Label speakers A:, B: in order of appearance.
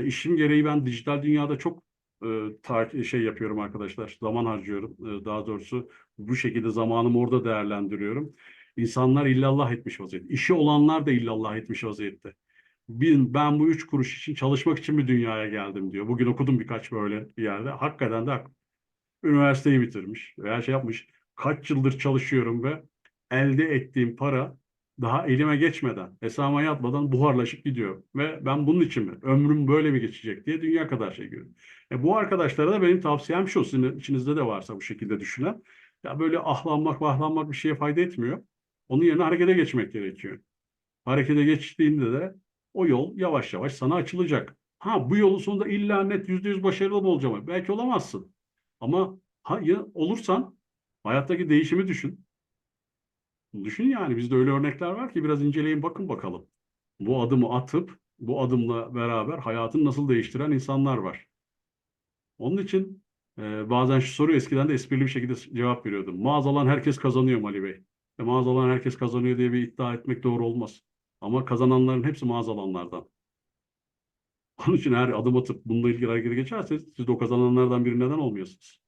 A: E, işim gereği ben dijital dünyada çok e, ta- şey yapıyorum arkadaşlar. Zaman harcıyorum. E, daha doğrusu bu şekilde zamanımı orada değerlendiriyorum. İnsanlar illallah etmiş vaziyette. İşi olanlar da illallah etmiş vaziyette. Bir, ben bu üç kuruş için çalışmak için mi dünyaya geldim diyor. Bugün okudum birkaç böyle bir yerde. Hakikaten de üniversiteyi bitirmiş veya şey yapmış. Kaç yıldır çalışıyorum ve elde ettiğim para daha elime geçmeden, hesabıma yatmadan buharlaşıp gidiyor. Ve ben bunun için mi? Ömrüm böyle mi geçecek diye dünya kadar şey görüyorum. E bu arkadaşlara da benim tavsiyem şu, sizin içinizde de varsa bu şekilde düşünen, ya böyle ahlanmak, vahlanmak bir şeye fayda etmiyor. Onun yerine harekete geçmek gerekiyor. Harekete geçtiğinde de o yol yavaş yavaş sana açılacak. Ha bu yolun sonunda illa net yüzde yüz başarılı mı olacağım? Belki olamazsın. Ama ha, ya olursan hayattaki değişimi düşün. Düşün yani bizde öyle örnekler var ki biraz inceleyin bakın bakalım. Bu adımı atıp bu adımla beraber hayatını nasıl değiştiren insanlar var. Onun için e, bazen şu soruyu eskiden de esprili bir şekilde cevap veriyordum. Mağaza alan herkes kazanıyor mu Ali Bey. E, mağaza alan herkes kazanıyor diye bir iddia etmek doğru olmaz. Ama kazananların hepsi mağaza alanlardan. Onun için her adım atıp bununla ilgili harekete geçerseniz siz de o kazananlardan biri neden olmuyorsunuz?